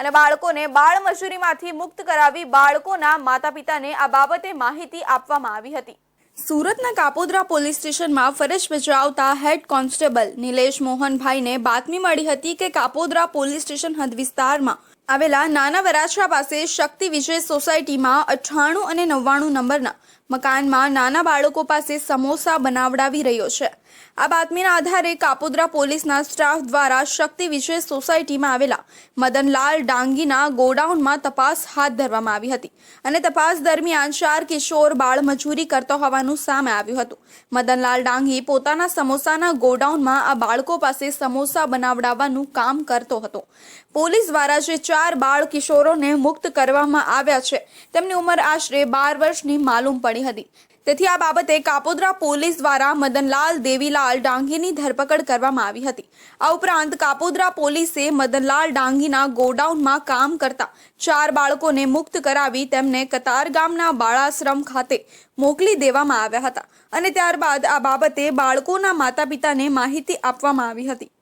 અને બાળકોને બાળ મજૂરીમાંથી મુક્ત કરાવી બાળકોના માતા પિતાને આ બાબતે માહિતી આપવામાં આવી હતી. સુરતના કાપોદ્રા પોલીસ સ્ટેશનમાં ફરજ બજાવતા હેડ કોન્સ્ટેબલ નિલેશ મોહનભાઈને બાતમી મળી હતી કે કાપોદ્રા પોલીસ સ્ટેશન હદ વિસ્તારમાં આવેલા નાના વરાછા પાસે શક્તિ વિજય સોસાયટીમાં અઠ્ઠાણું અને નવ્વાણું નંબરના મકાનમાં નાના બાળકો પાસે સમોસા બનાવડાવી રહ્યો છે. આ બાતમીના આધારે કાપોદ્રા પોલીસના સ્ટાફ દ્વારા શક્તિ વિજય સોસાયટીમાં આવેલા મદનલાલ ડાંગીના ગોડાઉનમાં તપાસ હાથ ધરવામાં આવી હતી અને તપાસ દરમિયાન ચાર કિશોર બાળ મજૂરી કરતો હોવાનું સામે આવ્યું હતું. મદનલાલ ડાંગી પોતાના સમોસાના ગોડાઉનમાં આ બાળકો પાસે સમોસા બનાવડાવવાનું કામ કરતો હતો. પોલીસ દ્વારા જે ચાર બાળ કિશોરોને મુક્ત કરવામાં આવ્યા છે. તેમની ઉંમર આશરે બાર વર્ષની માલુમ પડી હતી. તેથી આ બાબતે કાપોદ્રા પોલીસ દ્વારા મદનલાલ દેવીલાલ ડાંગીની ધરપકડ કરવામાં આવી હતી. આ ઉપરાંત કાપોદ્રા પોલીસે મદનલાલ ડાંગીના ગોડાઉનમાં કામ કરતા ચાર બાળકોને મુક્ત કરાવી તેમને કતાર ગામના બાળાશ્રમ ખાતે મોકલી દેવામાં આવ્યા હતા. અને ત્યારબાદ આ બાબતે બાળકોના માતા પિતાને માહિતી આપવામાં આવી હતી.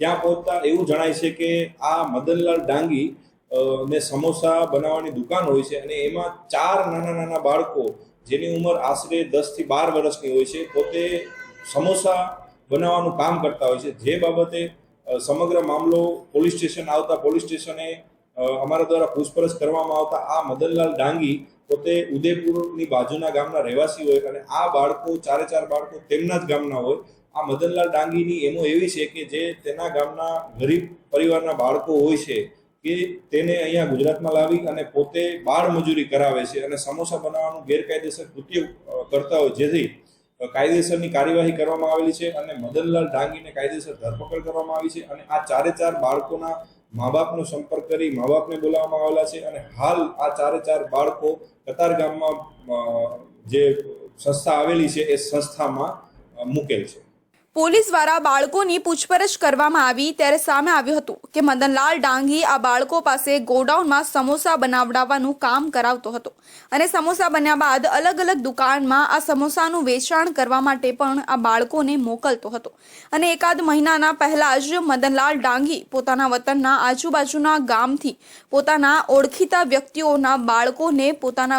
ત્યાં પહોંચતા એવું જણાય છે કે આ મદનલાલ ડાંગી ને સમોસા બનાવવાની દુકાન હોય છે અને એમાં ચાર નાના નાના બાળકો જેની ઉંમર આશરે દસથી બાર વર્ષની હોય છે, પોતે સમોસા બનાવવાનું કામ કરતા હોય છે. જે બાબતે સમગ્ર મામલો પોલીસ સ્ટેશન આવતા પોલીસ સ્ટેશને અમારા દ્વારા પૂછપરછ કરવામાં આવતા આ મદનલાલ ડાંગી પોતે ઉદયપુરની બાજુના ગામના રહેવાસી હોય અને આ બાળકો, ચારે ચાર બાળકો તેમના જ ગામના હોય. આ મદનલાલ ડાંગીની એમો એવી છે કે જે તેના ગામના ગરીબ પરિવારના બાળકો હોય છે કે તેને અહીંયા ગુજરાતમાં લાવી અને પોતે બાળ મજૂરી કરાવે છે અને સમોસા બનાવવાનું ગેરકાયદેસર કૃત્ય કરતા હોય, જેથી કાયદેસરની કાર્યવાહી કરવામાં આવેલી છે અને મદનલાલ ડાંગીને કાયદેસર ધરપકડ કરવામાં આવી છે અને આ ચારે ચાર બાળકોના મા બાપનો સંપર્ક કરી મા બાપને બોલાવવામાં આવેલા છે અને હાલ આ ચારે ચાર બાળકો કતાર ગામમાં જે સંસ્થા આવેલી છે એ સંસ્થામાં મૂકેલ છે. પોલીસ દ્વારા બાળકોની પૂછપરછ કરવામાં આવી ત્યારે સામે આવ્યું હતું કે મદનલાલ ડાંગી આ બાળકો પાસે ગોડાઉનમાં સમોસા બનાવડાવવાનું કામ કરાવતો હતો. અને સમોસા બન્યા બાદ અલગ અલગ દુકાનમાં આ સમોસાનું વેચાણ કરવા માટે પણ આ બાળકોને મોકલતો હતો. અને એકાદ મહિનાના પહેલા જ મદનલાલ ડાંગી પોતાના વતનના આજુબાજુના ગામથી પોતાના ઓળખીતા વ્યક્તિઓના બાળકોને પોતાના